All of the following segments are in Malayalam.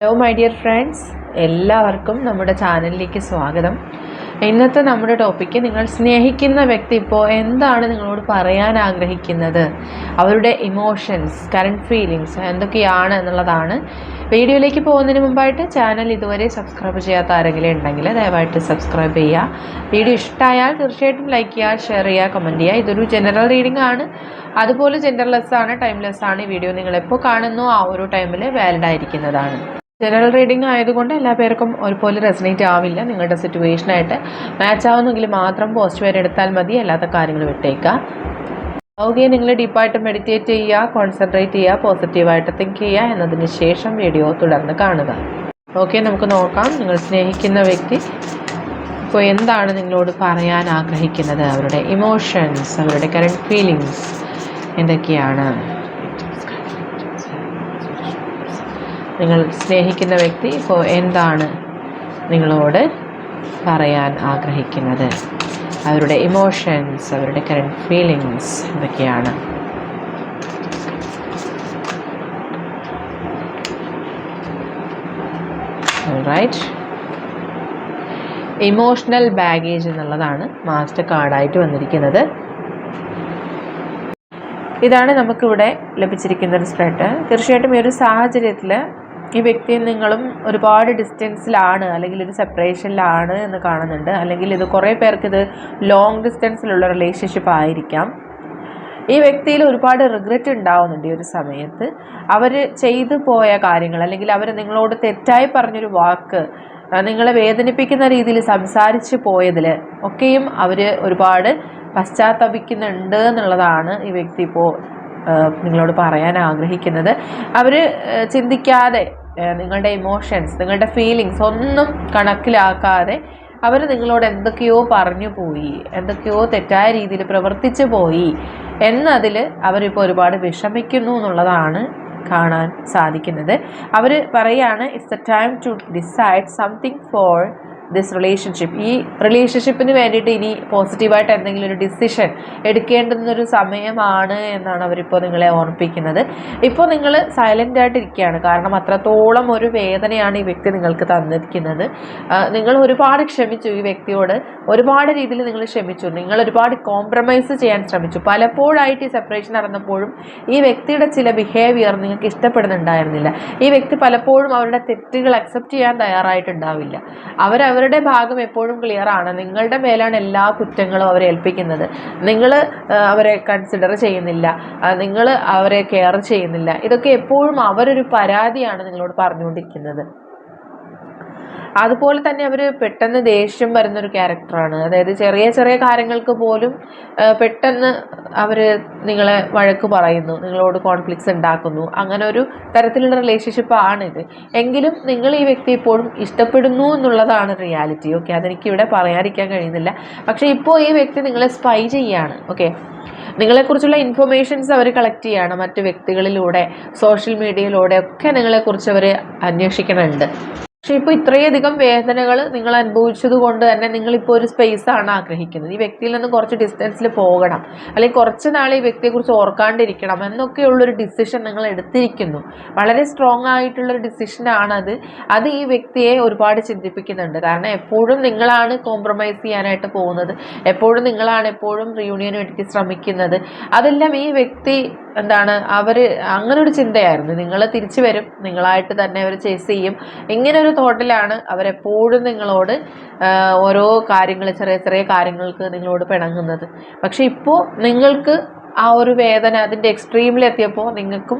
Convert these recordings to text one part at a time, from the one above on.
ഹലോ മൈ ഡിയർ ഫ്രണ്ട്സ് എല്ലാവർക്കും നമ്മുടെ ചാനലിലേക്ക് സ്വാഗതം. ഇന്നത്തെ നമ്മുടെ ടോപ്പിക്ക് നിങ്ങൾ സ്നേഹിക്കുന്ന വ്യക്തി ഇപ്പോൾ എന്താണ് നിങ്ങളോട് പറയാൻ ആഗ്രഹിക്കുന്നത്? അവരുടെ ഇമോഷൻസ് കറണ്ട് ഫീലിങ്സ് എന്തൊക്കെയാണ് എന്നുള്ളതാണ് വീഡിയോയിലേക്ക് പോകുന്നതിന് മുമ്പായിട്ട് ചാനൽ ഇതുവരെ സബ്സ്ക്രൈബ് ചെയ്യാത്ത ആരെങ്കിലും ഉണ്ടെങ്കിൽ ദയവായിട്ട് സബ്സ്ക്രൈബ് ചെയ്യുക. വീഡിയോ ഇഷ്ടമായാൽ തീർച്ചയായിട്ടും ലൈക്ക് ചെയ്യുക ഷെയർ ചെയ്യുക കമന്റ് ചെയ്യുക. ഇതൊരു ജനറൽ റീഡിംഗ് ആണ്. അതുപോലെ ജെൻഡർലെസ് ആണ് ടൈംലെസ് ആണ് ഈ വീഡിയോ നിങ്ങൾ എപ്പോൾ കാണുന്നു ആ ഒരു ടൈമിൽ വാലിഡ് ആയിരിക്കുന്നതാണ്. ജനറൽ റീഡിംഗ് ആയതുകൊണ്ട് എല്ലാ പേർക്കും ഒരുപോലെ റെസനേറ്റ് ആവില്ല നിങ്ങളുടെ സിറ്റുവേഷനായിട്ട് മാച്ച് ആവുന്നെങ്കിൽ മാത്രം പോസ്റ്റ് വരെ എടുത്താൽ മതി അല്ലാത്ത കാര്യങ്ങൾ വിട്ടേക്കുക. ഓക്കെ നിങ്ങൾ ഡീപ്പായിട്ട് മെഡിറ്റേറ്റ് ചെയ്യുക കോൺസെൻട്രേറ്റ് ചെയ്യുക പോസിറ്റീവായിട്ട് തിങ്ക് ചെയ്യുക എന്നതിന് ശേഷം വീഡിയോ തുടർന്ന് കാണുക. ഓക്കെ നമുക്ക് നോക്കാം. നിങ്ങൾ സ്നേഹിക്കുന്ന വ്യക്തി ഇപ്പോൾ എന്താണ് നിങ്ങളോട് പറയാൻ ആഗ്രഹിക്കുന്നത്? അവരുടെ ഇമോഷൻസ് അവരുടെ കറണ്ട് ഫീലിങ്സ് എന്തൊക്കെയാണ്? നിങ്ങൾ സ്നേഹിക്കുന്ന വ്യക്തി ഇപ്പോൾ എന്താണ് നിങ്ങളോട് പറയാൻ ആഗ്രഹിക്കുന്നത്? അവരുടെ ഇമോഷൻസ് അവരുടെ കറണ്ട് ഫീലിങ്സ് എന്തൊക്കെയാണ്? റൈറ്റ് ഇമോഷണൽ ബാഗേജ് എന്നുള്ളതാണ് മാസ്റ്റർ കാർഡായിട്ട് വന്നിരിക്കുന്നത്. ഇതാണ് നമുക്കിവിടെ ലഭിച്ചിരിക്കുന്ന ഒരു സ്പ്രെഡ് തീർച്ചയായിട്ടും ഈ ഒരു സാഹചര്യത്തിൽ ഈ വ്യക്തിയും നിങ്ങളും ഒരുപാട് ഡിസ്റ്റൻസിലാണ് അല്ലെങ്കിൽ ഒരു സെപ്പറേഷനിലാണ് എന്ന് കാണുന്നുണ്ട്. അല്ലെങ്കിൽ ഇത് കുറേ പേർക്ക് ഇത് ലോങ് ഡിസ്റ്റൻസിലുള്ള റിലേഷൻഷിപ്പ് ആയിരിക്കാം. ഈ വ്യക്തിയിൽ ഒരുപാട് റിഗ്രറ്റ് ഉണ്ടാവുന്നുണ്ട് ഈ ഒരു സമയത്ത്. അവർ ചെയ്തു പോയ കാര്യങ്ങൾ അല്ലെങ്കിൽ അവർ നിങ്ങളോട് തെറ്റായി പറഞ്ഞൊരു വാക്ക് നിങ്ങളെ വേദനിപ്പിക്കുന്ന രീതിയിൽ സംസാരിച്ച് പോയതിൽ ഒക്കെയും അവർ ഒരുപാട് പശ്ചാത്തപിക്കുന്നുണ്ട് എന്നുള്ളതാണ് ഈ വ്യക്തി ഇപ്പോൾ നിങ്ങളോട് പറയാൻ ആഗ്രഹിക്കുന്നത്. അവർ ചിന്തിക്കാതെ നിങ്ങളുടെ ഇമോഷൻസ് നിങ്ങളുടെ ഫീലിങ്സ് ഒന്നും കണക്കിലാക്കാതെ അവർ നിങ്ങളോട് എന്തൊക്കെയോ പറഞ്ഞു പോയി എന്തൊക്കെയോ തെറ്റായ രീതിയിൽ പ്രവർത്തിച്ചു പോയി എന്നതിൽ അവരിപ്പോൾ ഒരുപാട് വിഷമിക്കുന്നു എന്നുള്ളതാണ് കാണാൻ സാധിക്കുന്നത്. അവർ പറയുകയാണ് it's a time to decide something for this relationship ഈ റിലേഷൻഷിപ്പിന് വേണ്ടിയിട്ട് ഇനി പോസിറ്റീവായിട്ട് എന്തെങ്കിലും ഒരു ഡിസിഷൻ എടുക്കേണ്ടുന്നൊരു സമയമാണ് എന്നാണ് അവരിപ്പോൾ നിങ്ങളെ ഓർമ്മിപ്പിക്കുന്നത്. ഇപ്പോൾ നിങ്ങൾ സൈലന്റ് ആയിട്ട് ഇരിക്കുകയാണ് കാരണം അത്രത്തോളം ഒരു വേദനയാണ് ഈ വ്യക്തി നിങ്ങൾക്ക് തന്നിരിക്കുന്നത്. നിങ്ങൾ ഒരുപാട് ക്ഷമിച്ചു ഈ വ്യക്തിയോട്. ഒരുപാട് രീതിയിൽ നിങ്ങൾ ക്ഷമിച്ചു. നിങ്ങൾ ഒരുപാട് കോംപ്രമൈസ് ചെയ്യാൻ ശ്രമിച്ചു. പലപ്പോഴായിട്ട് ഈ സെപ്പറേഷൻ നടന്നപ്പോഴും ഈ വ്യക്തിയുടെ ചില ബിഹേവിയർ നിങ്ങൾക്ക് ഇഷ്ടപ്പെടുന്നുണ്ടായിരുന്നില്ല. ഈ വ്യക്തി പലപ്പോഴും അവരുടെ തെറ്റുകൾ അക്സെപ്റ്റ് ചെയ്യാൻ തയ്യാറായിട്ടുണ്ടാവില്ല. അവർ അവരുടെ ഭാഗം എപ്പോഴും ക്ലിയർ ആണ്. നിങ്ങളുടെ മേലാണ് എല്ലാ കുറ്റങ്ങളും അവരെ ഏൽപ്പിക്കുന്നത്. നിങ്ങൾ അവരെ കൺസിഡർ ചെയ്യുന്നില്ല. നിങ്ങൾ അവരെ കെയർ ചെയ്യുന്നില്ല. ഇതൊക്കെ എപ്പോഴും അവരൊരു പരാതിയാണ് നിങ്ങളോട് പറഞ്ഞുകൊണ്ടിരിക്കുന്നത്. അതുപോലെ തന്നെ അവർ പെട്ടെന്ന് ദേഷ്യം വരുന്ന ഒരു ക്യാരക്ടറാണ്. അതായത് ചെറിയ ചെറിയ കാര്യങ്ങൾക്ക് പോലും പെട്ടെന്ന് അവർ നിങ്ങളെ വഴക്ക് പറയുന്നു നിങ്ങളോട് കോൺഫ്ലിക്ട്സ് ഉണ്ടാക്കുന്നു. അങ്ങനെ ഒരു തരത്തിലുള്ള റിലേഷൻഷിപ്പ് ആണിത് എങ്കിലും നിങ്ങൾ ഈ വ്യക്തി ഇപ്പോഴും ഇഷ്ടപ്പെടുന്നു എന്നുള്ളതാണ് റിയാലിറ്റി ഓക്കെ അതെനിക്ക് ഇവിടെ പറയാതിരിക്കാൻ കഴിയുന്നില്ല. പക്ഷേ ഇപ്പോൾ ഈ വ്യക്തി നിങ്ങളെ സ്പൈ ചെയ്യാണ്. ഓക്കെ നിങ്ങളെക്കുറിച്ചുള്ള ഇൻഫർമേഷൻസ് അവർ കളക്ട് ചെയ്യാണ്. മറ്റ് വ്യക്തികളിലൂടെ സോഷ്യൽ മീഡിയയിലൂടെ ഒക്കെ നിങ്ങളെക്കുറിച്ച് അവർ അന്വേഷിക്കുന്നുണ്ട് പക്ഷെ ഇപ്പോൾ ഇത്രയധികം വേദനകൾ നിങ്ങൾ അനുഭവിച്ചത് കൊണ്ട് തന്നെ നിങ്ങളിപ്പോൾ ഒരു സ്പേസ് ആണ് ആഗ്രഹിക്കുന്നത്. ഈ വ്യക്തിയിൽ നിന്ന് കുറച്ച് ഡിസ്റ്റൻസിൽ പോകണം. അല്ലെങ്കിൽ കുറച്ച് നാൾ ഈ വ്യക്തിയെ കുറിച്ച് ഓർക്കാണ്ടിരിക്കണം. എന്നൊക്കെയുള്ളൊരു ഡിസിഷൻ നിങ്ങൾ എടുത്തിരിക്കുന്നു. വളരെ സ്ട്രോങ് ഡിസിഷൻ ഡിസിഷനാണത് അത് ഈ വ്യക്തിയെ ഒരുപാട് ചിന്തിപ്പിക്കുന്നുണ്ട്. കാരണം എപ്പോഴും നിങ്ങളാണ് കോംപ്രമൈസ് ചെയ്യാനായിട്ട് പോകുന്നത്. എപ്പോഴും നിങ്ങളാണ് എപ്പോഴും റിയൂണിയൻ വേണ്ടിയിട്ട് ശ്രമിക്കുന്നത്. അതെല്ലാം ഈ വ്യക്തി എന്താണ് അവർ അങ്ങനെ ഒരു ചിന്തയായിരുന്നു. നിങ്ങൾ തിരിച്ചു വരും നിങ്ങളായിട്ട് തന്നെ അവർ ചേസ് ചെയ്യും. ഇങ്ങനെ ഒരു തോട്ടിലാണ് അവരെപ്പോഴും നിങ്ങളോട് ഓരോ കാര്യങ്ങൾ ചെറിയ ചെറിയ കാര്യങ്ങൾക്ക് നിങ്ങളോട് പിണങ്ങുന്നത്. പക്ഷെ ഇപ്പോൾ നിങ്ങൾക്ക് ആ ഒരു വേദന അതിന്റെ എക്സ്ട്രീമിലെത്തിയപ്പോൾ നിങ്ങൾക്കും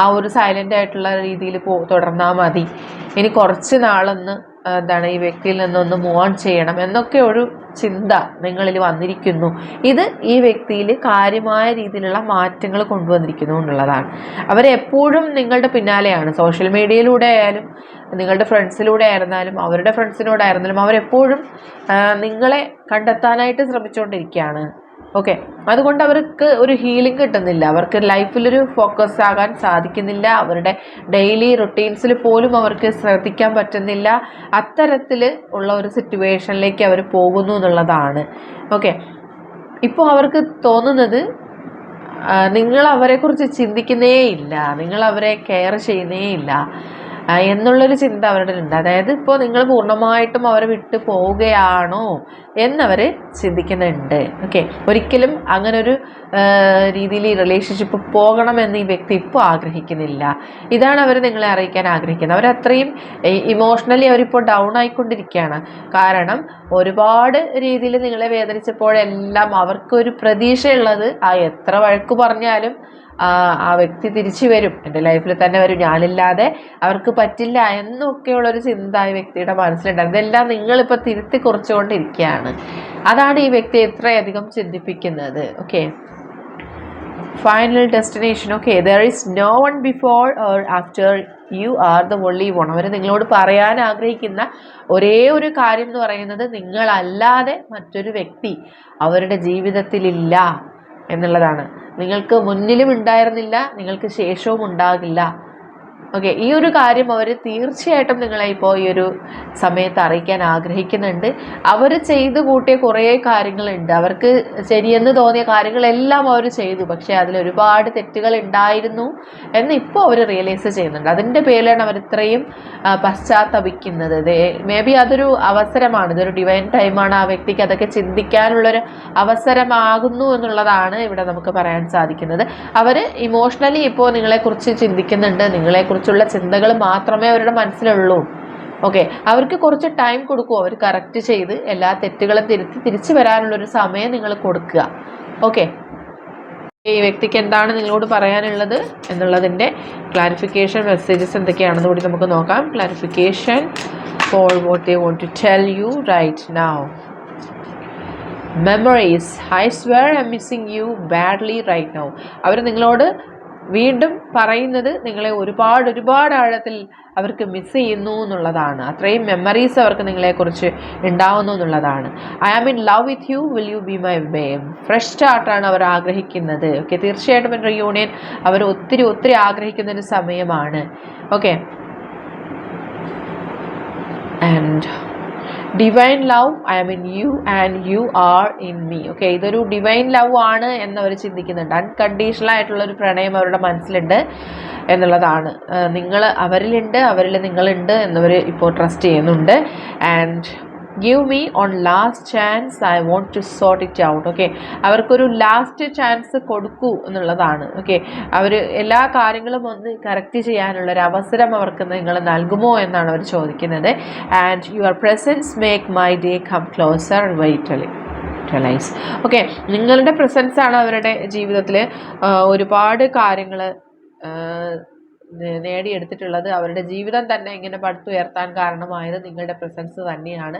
ആ ഒരു സൈലന്റ് ആയിട്ടുള്ള രീതിയിൽ പോ തുടർന്നാൽ മതി. ഇനി കുറച്ച് നാളൊന്ന് എന്താണ് ഈ വ്യക്തിയിൽ നിന്നൊന്ന് മൂവ് ഓൺ ചെയ്യണം എന്നൊക്കെ ഒരു ചിന്ത നിങ്ങളിൽ വന്നിരിക്കുന്നു. ഇത് ഈ വ്യക്തിയിൽ കാര്യമായ രീതിയിലുള്ള മാറ്റങ്ങൾ കൊണ്ടുവന്നിരിക്കുന്നു എന്നുള്ളതാണ്. അവരെപ്പോഴും നിങ്ങളുടെ പിന്നാലെയാണ്. സോഷ്യൽ മീഡിയയിലൂടെ ആയാലും നിങ്ങളുടെ ഫ്രണ്ട്സിലൂടെ ആയിരുന്നാലും അവരുടെ ഫ്രണ്ട്സിനോടായിരുന്നാലും അവരെപ്പോഴും നിങ്ങളെ കണ്ടെത്താനായിട്ട് ശ്രമിച്ചുകൊണ്ടിരിക്കുകയാണ്. ഓക്കെ അതുകൊണ്ട് അവർക്ക് ഒരു ഹീലിംഗ് കിട്ടുന്നില്ല. അവർക്ക് ലൈഫിലൊരു ഫോക്കസ് ആകാൻ സാധിക്കുന്നില്ല. അവരുടെ ഡെയിലി റുട്ടീൻസിൽ പോലും അവർക്ക് ശ്രദ്ധിക്കാൻ പറ്റുന്നില്ല. അത്തരത്തിൽ ഉള്ള ഒരു സിറ്റുവേഷനിലേക്ക് അവർ പോകുന്നു എന്നുള്ളതാണ്. ഓക്കെ ഇപ്പോൾ അവർക്ക് തോന്നുന്നത് നിങ്ങൾ അവരെക്കുറിച്ച് ചിന്തിക്കുന്നേ ഇല്ല നിങ്ങൾ അവരെ കെയർ ചെയ്യുന്നേ ഇല്ല എന്നുള്ളൊരു ചിന്ത അവരുടെ ഉണ്ട് അതായത് ഇപ്പോൾ നിങ്ങൾ പൂർണമായിട്ടും അവരെ വിട്ടു പോവുകയാണോ എന്നവർ ചിന്തിക്കുന്നുണ്ട്. ഓക്കെ. ഒരിക്കലും അങ്ങനെ ഒരു രീതിയിൽ ഈ റിലേഷൻഷിപ്പ് പോകണമെന്ന് ഈ വ്യക്തി ഇപ്പോൾ ആഗ്രഹിക്കുന്നില്ല. ഇതാണ് അവർ നിങ്ങളെ അറിയിക്കാൻ ആഗ്രഹിക്കുന്നത്. അവരത്രയും ഇമോഷണലി അവരിപ്പോൾ ഡൗൺ ആയിക്കൊണ്ടിരിക്കുകയാണ്. കാരണം ഒരുപാട് രീതിയിൽ നിങ്ങളെ വേദനിച്ചപ്പോഴെല്ലാം അവർക്കൊരു പ്രതീക്ഷയുള്ളത് ആ എത്ര വഴക്ക് പറഞ്ഞാലും ആ വ്യക്തി തിരിച്ചു വരും. എന്റെ ലൈഫിൽ തന്നെ വരും. ഞാനില്ലാതെ അവർക്ക് പറ്റില്ല എന്നൊക്കെയുള്ളൊരു ചിന്ത ഈ വ്യക്തിയുടെ മനസ്സിലുണ്ടായിരുന്നു. ഇതെല്ലാം നിങ്ങളിപ്പോൾ തിരുത്തി കുറിച്ചുകൊണ്ടിരിക്കുകയാണ്. അതാണ് ഈ വ്യക്തി ഇത്രയധികം ചിന്തിപ്പിക്കുന്നത്. Okay final destination okay there is no one before or after you are the only one അവർ നിങ്ങളോട് പറയാൻ ആഗ്രഹിക്കുന്ന ഒരേ ഒരു കാര്യം എന്ന് പറയുന്നത് നിങ്ങളല്ലാതെ മറ്റൊരു വ്യക്തി അവരുടെ ജീവിതത്തിലില്ല. എന്നുള്ളതാണ്. നിങ്ങൾക്ക് മുന്നിലും ഉണ്ടായിരുന്നില്ല നിങ്ങൾക്ക് ശേഷവും ഉണ്ടാകില്ല. ഓക്കെ ഈ ഒരു കാര്യം അവർ തീർച്ചയായിട്ടും നിങ്ങളെ ഇപ്പോൾ ഈ ഒരു സമയത്ത് അറിയിക്കാൻ ആഗ്രഹിക്കുന്നുണ്ട്. അവർ ചെയ്തു കൂട്ടിയ കുറേ കാര്യങ്ങളുണ്ട്. അവർക്ക് ശരിയെന്ന് തോന്നിയ കാര്യങ്ങളെല്ലാം അവർ ചെയ്തു. പക്ഷേ അതിൽ ഒരുപാട് തെറ്റുകൾ ഉണ്ടായിരുന്നു എന്ന് ഇപ്പോൾ അവർ റിയലൈസ് ചെയ്യുന്നുണ്ട്. അതിന്റെ പേരിലാണ് അവർ ഇത്രയും പശ്ചാത്തപിക്കുന്നത്. മേ ബി അതൊരു അവസരമാണ്. ഇതൊരു ഡിവൈൻ ടൈമാണ് ആ വ്യക്തിക്ക് അതൊക്കെ ചിന്തിക്കാനുള്ളൊരു അവസരമാകുന്നു എന്നുള്ളതാണ് ഇവിടെ നമുക്ക് പറയാൻ സാധിക്കുന്നത്. അവർ ഇമോഷണലി ഇപ്പോൾ നിങ്ങളെക്കുറിച്ച് ചിന്തിക്കുന്നുണ്ട്. നിങ്ങളെക്കുറിച്ചുള്ള ചിന്തകൾ മാത്രമേ അവരുടെ മനസ്സിലുള്ളൂ. ഓക്കെ അവർക്ക് കുറച്ച് ടൈം കൊടുക്കും. അവർ കറക്റ്റ് ചെയ്ത് എല്ലാ തെറ്റുകളും തിരുത്തി തിരിച്ചു വരാനുള്ള ഒരു സമയം നിങ്ങൾ കൊടുക്കുക. ഓക്കെ ഈ വ്യക്തിക്ക് എന്താണ് നിങ്ങളോട് പറയാനുള്ളത് എന്നുള്ളതിന്റെ ക്ലാരിഫിക്കേഷൻ മെസ്സേജസ് എന്തൊക്കെയാണെന്ന് കൂടി നമുക്ക് നോക്കാം. Clarification for what you want to tell you right now memories I swear I missing you badly right now അവർ നിങ്ങളോട് വീണ്ടും പറയുന്നത് നിങ്ങളെ ഒരുപാട് ഒരുപാട് ആഴത്തിൽ അവർക്ക് മിസ് ചെയ്യുന്നു എന്നുള്ളതാണ്. അത്രയും മെമ്മറീസ് അവർക്ക് നിങ്ങളെക്കുറിച്ച് ഉണ്ടാവുന്നു എന്നുള്ളതാണ്. I am in love with you will you be my fresh സ്റ്റാർട്ടാണ് അവർ ആഗ്രഹിക്കുന്നത്. ഓക്കെ തീർച്ചയായിട്ടും ഒരു യൂണിയൻ അവർ ഒത്തിരി ഒത്തിരി ആഗ്രഹിക്കുന്ന ഒരു സമയമാണ്. Okay and divine love I'm in you and you are in me okay ഇതൊരു ഡിവൈൻ ലവ് ആണ് എന്നവർ ചിന്തിക്കുന്നുണ്ട്. അൺകണ്ടീഷണൽ ആയിട്ടുള്ള ഒരു പ്രണയം അവരുടെ മനസ്സിലുണ്ട് എന്നുള്ളതാണ്. നിങ്ങൾ അവരിലുണ്ട് അവരിൽ നിങ്ങളുണ്ട് എന്നവർ ഇപ്പോൾ ട്രസ്റ്റ് ചെയ്യുന്നുണ്ട്. And give me one last chance I want to sort it out okay അവർക്കൊരു ലാസ്റ്റ് ചാൻസ് കൊടുക്കൂ എന്നുള്ളതാണ് ഓക്കെ അവർ എല്ലാ കാര്യങ്ങളും ഒന്ന് കറക്റ്റ് ചെയ്യാനുള്ളൊരു അവസരം അവർക്ക് നിങ്ങൾ നൽകുമോ എന്നാണ് അവർ ചോദിക്കുന്നത്. And your presence make my day come closer vitally realise okay നിങ്ങളുടെ പ്രസൻസാണ് അവരുടെ ജീവിതത്തിൽ ഒരുപാട് കാര്യങ്ങൾ നേടിയെടുത്തിട്ടുള്ളത് അവരുടെ ജീവിതം തന്നെ ഇങ്ങനെ പടുത്തുയർത്താൻ കാരണമായത് നിങ്ങളുടെ പ്രസൻസ് തന്നെയാണ്.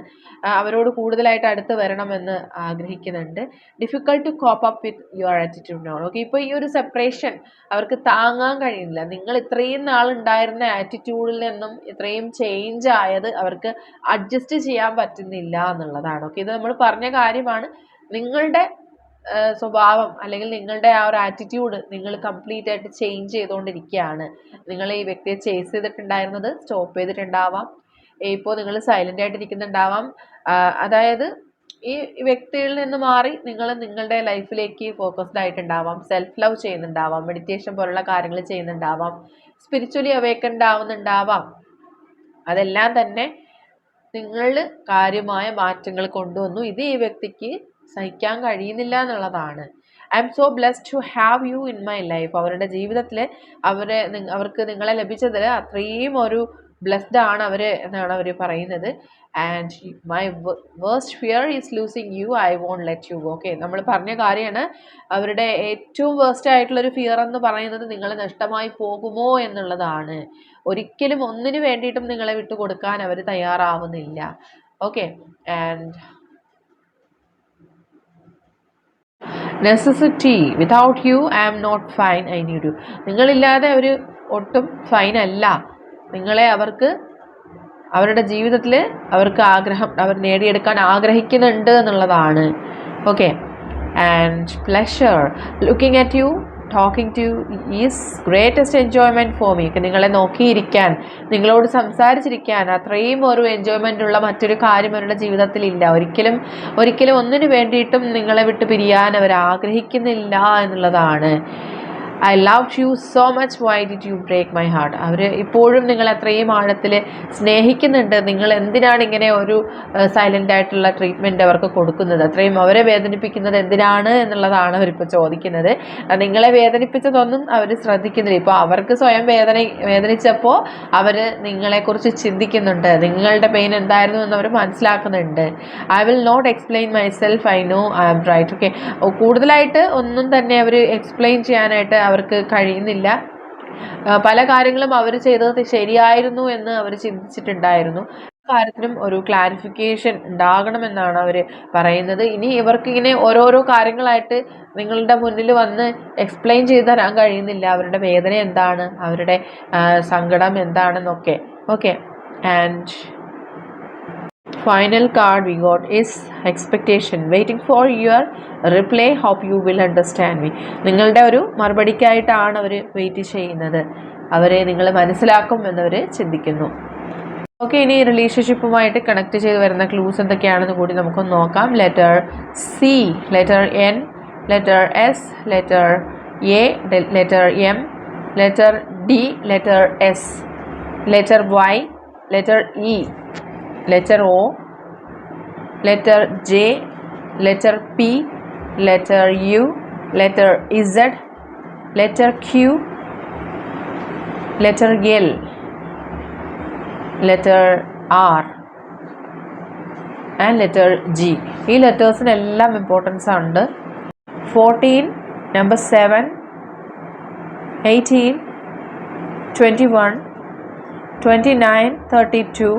അവരോട് കൂടുതലായിട്ട് അടുത്ത് വരണമെന്ന് ആഗ്രഹിക്കുന്നുണ്ട്. Difficult to cope up with your attitude none okay ഇപ്പോൾ ഈ ഒരു സെപ്പറേഷൻ അവർക്ക് താങ്ങാൻ കഴിയുന്നില്ല. നിങ്ങൾ ഇത്രയും നാൾ ഉണ്ടായിരുന്ന ആറ്റിറ്റ്യൂഡിൽ നിന്നും ഇത്രയും ചേഞ്ച് ആയത് അവർക്ക് അഡ്ജസ്റ്റ് ചെയ്യാൻ പറ്റുന്നില്ല എന്നുള്ളതാണ്. ഓക്കെ ഇത് നമ്മൾ പറഞ്ഞ കാര്യമാണ്. നിങ്ങളുടെ സ്വഭാവം അല്ലെങ്കിൽ നിങ്ങളുടെ ആ ഒരു ആറ്റിറ്റ്യൂഡ് നിങ്ങൾ കംപ്ലീറ്റ് ആയിട്ട് ചേഞ്ച് ചെയ്തുകൊണ്ടിരിക്കുകയാണ്. നിങ്ങൾ ഈ വ്യക്തിയെ ചേസ് ചെയ്തിട്ടുണ്ടായിരുന്നത് സ്റ്റോപ്പ് ചെയ്തിട്ടുണ്ടാവാം. ഇപ്പോൾ നിങ്ങൾ സൈലന്റ് ആയിട്ട് ഇരിക്കുന്നുണ്ടാവാം. അതായത് ഈ വ്യക്തിയിൽ നിന്ന് മാറി നിങ്ങൾ നിങ്ങളുടെ ലൈഫിലേക്ക് ഫോക്കസ്ഡ് ആയിട്ടുണ്ടാവാം. സെൽഫ് ലവ് ചെയ്യുന്നുണ്ടാവാം. മെഡിറ്റേഷൻ പോലുള്ള കാര്യങ്ങൾ ചെയ്യുന്നുണ്ടാവാം. സ്പിരിച്വലി അവേക്കൻഡ് ആവുന്നുണ്ടാവാം അതെല്ലാം തന്നെ നിങ്ങൾ കാര്യമായ മാറ്റങ്ങൾ കൊണ്ടുവന്നു. ഇത് ഈ വ്യക്തിക്ക് സഹിക്കാൻ കഴിയുന്നില്ല എന്നുള്ളതാണ് I'm so blessed to have you in my life അവരുടെ ജീവിതത്തിൽ അവരെ അവർക്ക് നിങ്ങളെ ലഭിച്ചതിൽ അത്രയും ഒരു ബ്ലെസ്ഡ് ആണ് അവർ എന്നാണ് അവർ പറയുന്നത്. And my worst fear is losing you I won't let you okay നമ്മൾ പറഞ്ഞ കാര്യമാണ് അവരുടെ ഏറ്റവും വേസ്റ്റ് ആയിട്ടുള്ളൊരു ഫിയർ എന്ന് പറയുന്നത് നിങ്ങൾ നഷ്ടമായി പോകുമോ എന്നുള്ളതാണ്. ഒരിക്കലും ഒന്നിനു വേണ്ടിയിട്ടും നിങ്ങളെ വിട്ടുകൊടുക്കാൻ അവർ തയ്യാറാവുന്നില്ല. Okay and necessity without you I am not fine I need you നിങ്ങളില്ലാതെ അവർ ഒട്ടും ഫൈൻ അല്ല. നിങ്ങളെ അവർക്ക് അവരുടെ ജീവിതത്തിൽ അവർക്ക് ആഗ്രഹം അവർ നേടിയെടുക്കാൻ ആഗ്രഹിക്കുന്നുണ്ട് എന്നുള്ളതാണ്. Okay and pleasure looking at you talking to is greatest enjoyment for me നിങ്ങളെ നോക്കിയിരിക്കാൻ നിങ്ങളോട് സംസാരിച്ചിരിക്കാൻ അത്രയും ഒരു എൻജോയ്മെന്റ് ഉള്ള മറ്റൊരു കാര്യം അവരുടെ ജീവിതത്തിൽ ഇല്ല. ഒരിക്കലും ഒരിക്കലും ഒന്നിനു വേണ്ടിയിട്ടും നിങ്ങളെ വിട്ട് പിരിയാൻ അവർ ആഗ്രഹിക്കുന്നില്ല എന്നുള്ളതാണ്. I love you so much why did you break my heart അവർ ഇപ്പോഴും നിങ്ങൾ അത്രയും ആഴത്തിൽ സ്നേഹിക്കുന്നുണ്ട്. നിങ്ങൾ എന്തിനാണ് ഇങ്ങനെ ഒരു സൈലന്റ് ആയിട്ടുള്ള ട്രീറ്റ്മെന്റ് അവർക്ക് കൊടുക്കുന്നത്? അത്രയും അവരെ വേദനിപ്പിക്കുന്നത് എന്തിനാണ് എന്നുള്ളതാണ് അവരിപ്പോൾ ചോദിക്കുന്നത്. നിങ്ങളെ വേദനിപ്പിച്ചതൊന്നും അവർ ശ്രദ്ധിക്കുന്നില്ല. ഇപ്പോൾ അവർക്ക് സ്വയം വേദന വേദനിച്ചപ്പോൾ അവർ നിങ്ങളെക്കുറിച്ച് ചിന്തിക്കുന്നുണ്ട്. നിങ്ങളുടെ പെയിൻ എന്തായിരുന്നു എന്ന് അവർ മനസ്സിലാക്കുന്നുണ്ട്. I will not explain myself I know I am right okay കൂടുതലായിട്ട് ഒന്നും തന്നെ അവർ എക്സ്പ്ലെയിൻ ചെയ്യാനായിട്ട് അവർക്ക് കഴിയുന്നില്ല. പല കാര്യങ്ങളും അവർ ചെയ്തത് ശരിയായിരുന്നു എന്ന് അവർ ചിന്തിച്ചിട്ടുണ്ടായിരുന്നു. കാര്യത്തിനും ഒരു ക്ലാരിഫിക്കേഷൻ ഉണ്ടാകണമെന്നാണ് അവർ പറയുന്നത്. ഇനി ഇവർക്ക് ഇവർക്കിങ്ങനെ ഓരോരോ കാര്യങ്ങളായിട്ട് നിങ്ങളുടെ മുന്നിൽ വന്ന് എക്സ്പ്ലെയിൻ ചെയ്ത് തരാൻ കഴിയുന്നില്ല. അവരുടെ വേദന എന്താണ്? അവരുടെ സങ്കടം എന്താണെന്നൊക്കെ. Okay and final card we got is expectation waiting for your reply hope you will understand me നിങ്ങളുടെ ഒരു മറുപടിക്കായിട്ടാണ് അവർ വെയിറ്റ് ചെയ്യുന്നത്. അവരെ നിങ്ങൾ മനസ്സിലാക്കും എന്നവർ ചിന്തിക്കുന്നു. ഓക്കെ ഇനി റിലേഷൻഷിപ്പുമായിട്ട് കണക്ട് ചെയ്ത് വരുന്ന ക്ലൂസ് എന്തൊക്കെയാണെന്ന് കൂടി നമുക്കൊന്ന് നോക്കാം. Letter C letter N letter S letter A letter M letter D letter S letter Y letter E letter O, letter J, letter P, letter U, letter Z, letter Q, letter L, letter R and letter G ഈ ലെറ്റേഴ്സിനെല്ലാം ഇമ്പോർട്ടൻസ് ഉണ്ട് fourteen number seven eighteen twenty one twenty nine thirty two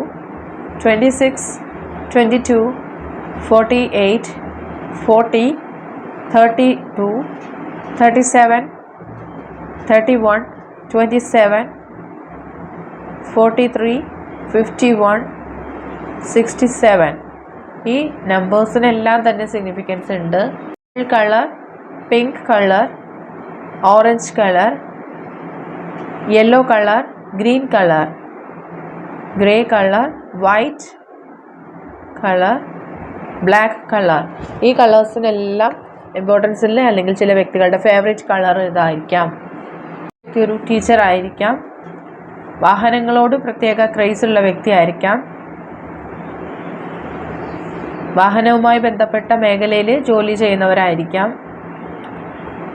26, 22, 48, 40, 32, 37, 31, 27, 43, 51, 67 ഈ നമ്പേഴ്സിനെല്ലാം തന്നെ സിഗ്നിഫിക്കൻസ് ഉണ്ട്. Colour pink colour orange colour yellow colour green colour grey colour white colour black colour ഈ കളേഴ്സിനെല്ലാം ഇമ്പോർട്ടൻസ് ഇല്ല അല്ലെങ്കിൽ ചില വ്യക്തികളുടെ ഫേവറേറ്റ് കളർ ഇതായിരിക്കാം. ഒരു ടീച്ചർ ആയിരിക്കാം. വാഹനങ്ങളോട് പ്രത്യേക ക്രൈസ് ഉള്ള വ്യക്തിയായിരിക്കാം വാഹനവുമായി ബന്ധപ്പെട്ട മേഖലയിൽ ജോലി ചെയ്യുന്നവരായിരിക്കാം.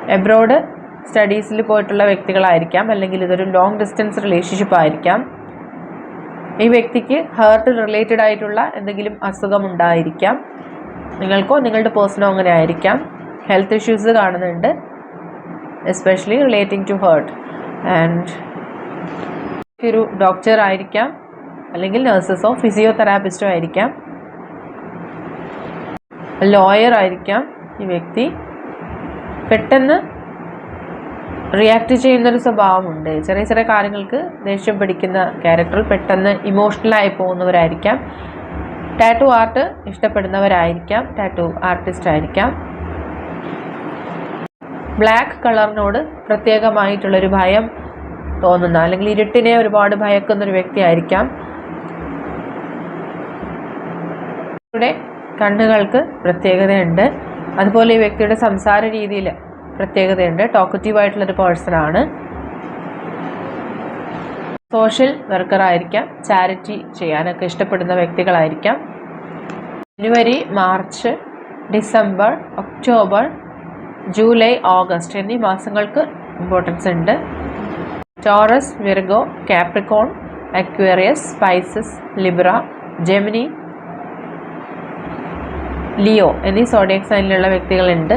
എബ്രോഡ് സ്റ്റഡീസിൽ പോയിട്ടുള്ള വ്യക്തികളായിരിക്കാം. അല്ലെങ്കിൽ ഇതൊരു ലോങ് ഡിസ്റ്റൻസ് റിലേഷൻഷിപ്പ് ആയിരിക്കാം. ഈ വ്യക്തിക്ക് ഹാർട്ട് റിലേറ്റഡ് ആയിട്ടുള്ള എന്തെങ്കിലും അസുഖമുണ്ടായിരിക്കാം നിങ്ങൾക്കോ നിങ്ങളുടെ പേഴ്സണോ അങ്ങനെ ആയിരിക്കാം. ഹെൽത്ത് ഇഷ്യൂസ് കാണുന്നുണ്ട്. Especially relating to heart and ഒരു ഡോക്ടർ ആയിരിക്കാം. അല്ലെങ്കിൽ നഴ്സസോ ഫിസിയോതെറാപ്പിസ്റ്റോ ആയിരിക്കാം. ലോയർ ആയിരിക്കാം ഈ വ്യക്തി. പെട്ടെന്ന് റിയാക്ട് ചെയ്യുന്നൊരു സ്വഭാവമുണ്ട്. ചെറിയ ചെറിയ കാര്യങ്ങൾക്ക് ദേഷ്യം പിടിക്കുന്ന ക്യാരക്ടർ പെട്ടെന്ന് ഇമോഷണലായി പോകുന്നവരായിരിക്കാം. ടാറ്റു ആർട്ട് ഇഷ്ടപ്പെടുന്നവരായിരിക്കാം. ടാറ്റു ആർട്ടിസ്റ്റ് ആയിരിക്കാം. ബ്ലാക്ക് കളറിനോട് പ്രത്യേകമായിട്ടുള്ളൊരു ഭയം തോന്നുന്ന അല്ലെങ്കിൽ ഇരുട്ടിനെ ഒരുപാട് ഭയക്കുന്ന ഒരു വ്യക്തിയായിരിക്കാം കണ്ണുകൾക്ക് പ്രത്യേകതയുണ്ട്. അതുപോലെ ഈ വ്യക്തിയുടെ സംസാര രീതിയിൽ പ്രത്യേകതയുണ്ട്. ടോക്കറ്റീവ് ആയിട്ടുള്ളൊരു പേഴ്സൺ ആണ്. സോഷ്യൽ വർക്കറായിരിക്കാം ചാരിറ്റി ചെയ്യാനൊക്കെ ഇഷ്ടപ്പെടുന്ന വ്യക്തികളായിരിക്കാം. ജനുവരി March December October July August എന്നീ മാസങ്ങൾക്ക് ഇമ്പോർട്ടൻസ് ഉണ്ട്. Taurus Virgo Capricorn Aquarius Pisces Libra Gemini Leo എന്നീ സോഡിയക് സൈനിലുള്ള വ്യക്തികളുണ്ട്.